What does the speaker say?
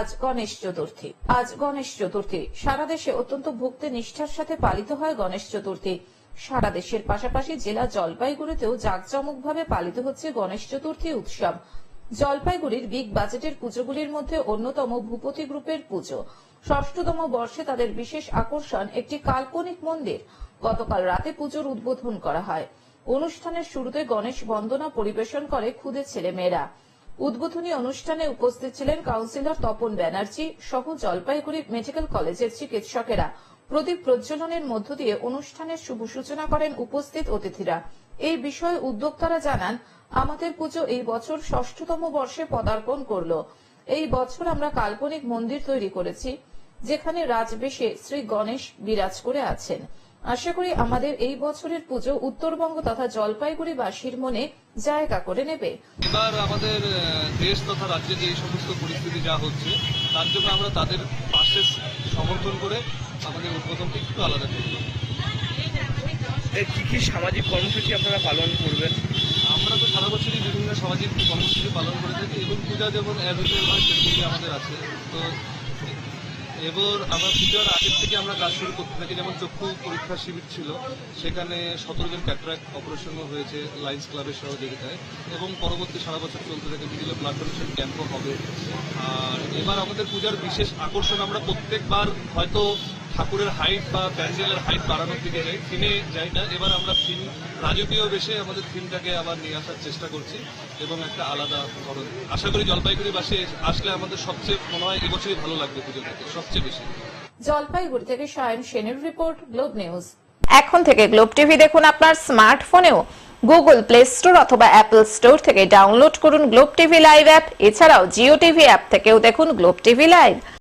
আজ গণেশ চতুর্থী। আজ গণেশ চতুর্থী। সারা দেশে অত্যন্ত ভক্তি নিষ্ঠার সাথে পালিত হয় গণেশ চতুর্থী। সারা দেশের পাশাপাশি জেলা জলপাইগুড়িতেও জাঁকজমকভাবে পালিত হচ্ছে গণেশ চতুর্থী উৎসব। জলপাইগুড়ির বিগ বাজেটের পুজোগুলির মধ্যে অন্যতম ভূপতি গ্রুপের পুজো। ষষ্ঠতম বর্ষে তাদের বিশেষ আকর্ষণ একটি কাল্পনিক মন্দির। গতকাল রাতে পুজোর উদ্বোধন করা হয়। অনুষ্ঠানের শুরুতে গণেশ বন্দনা পরিবেশন করে খুদে ছেলেমেয়েরা। উদ্বোধনী অনুষ্ঠানে উপস্থিত ছিলেন কাউন্সিলর তপন ব্যানার্জি, সহ জলপাইগুড়ি মেডিকেল কলেজের চিকিৎসকেরা। প্রদীপ প্রজ্বলনের মধ্য দিয়ে অনুষ্ঠানের শুভ সূচনা করেন উপস্থিত অতিথিরা। এই বিষয়ে উদ্যোক্তারা জানান, আমাদের পুজো এই বছর ষষ্ঠতম বর্ষে পদার্পণ করল। এই বছর আমরা কাল্পনিক মন্দির তৈরি করেছি, যেখানে রাজবেশে শ্রী গণেশ বিরাজ করে আছেন। আশা করি আমাদের এই বছরের পুজো উত্তরবঙ্গ তথা জলপাইগুড়িবাসীর মনে জায়গা করে নেবে। এবার আমাদের আহ, দেশ তথা রাজ্যে যে সমস্ত পরিস্থিতি যা হচ্ছে তার জন্য আমরা তাদের পাশে সমর্থন করে আমাদের উদ্বোধনটা একটু আলাদা করব। কি কি সামাজিক কর্মসূচি আপনারা পালন করবেন? আমরা তো সারা বছরই বিভিন্ন সামাজিক কর্মসূচি পালন করে থাকি এবং পূজা যেমন অ্যাভেলেবল হয় সেগুলি আমাদের আছে। তো এবার আমরা পূজার আগের থেকে আমরা কাজ শুরু করতে থাকি। যেমন চক্ষু পরীক্ষা শিবির ছিল, সেখানে সতেরো জন ক্যাট্রাক অপারেশনও হয়েছে লাইন্স ক্লাবের সহযোগিতায় এবং পরবর্তী সারা বছর চলতে থাকে বিভিন্ন ব্লাড ডোনেশন ক্যাম্পও হবে। আর এবার আমাদের পূজার বিশেষ আকর্ষণ আমরা প্রত্যেকবার হয়তো ঠাকুরের হাইট বা প্যান্ডেলের হাইট বাড়ানোর দিকে যাই থিমে যাই না। এবার আমরা থিম রাজকীয় বেশে আমাদের থিমটাকে আবার নিয়ে আসার চেষ্টা করছি এবং একটা আলাদা ধরন আশা করি জলপাইগুড়িবাসী আসলে আমাদের সবচেয়ে মনে হয় এবছরই ভালো লাগবে পুজো থেকে সবচেয়ে বেশি। জলপাইগুড়ি থেকে সায়ন সেনের রিপোর্ট গ্লোব নিউজ এখন থেকে গ্লোব টিভি দেখুন আপনার স্মার্টফোনেও গুগল প্লে স্টোর অথবা অ্যাপল স্টোর থেকে ডাউনলোড করুন গ্লোব টিভি লাইভ অ্যাপ এছাড়াও জিও টিভি অ্যাপ থেকেও দেখুন গ্লোব টিভি লাইভ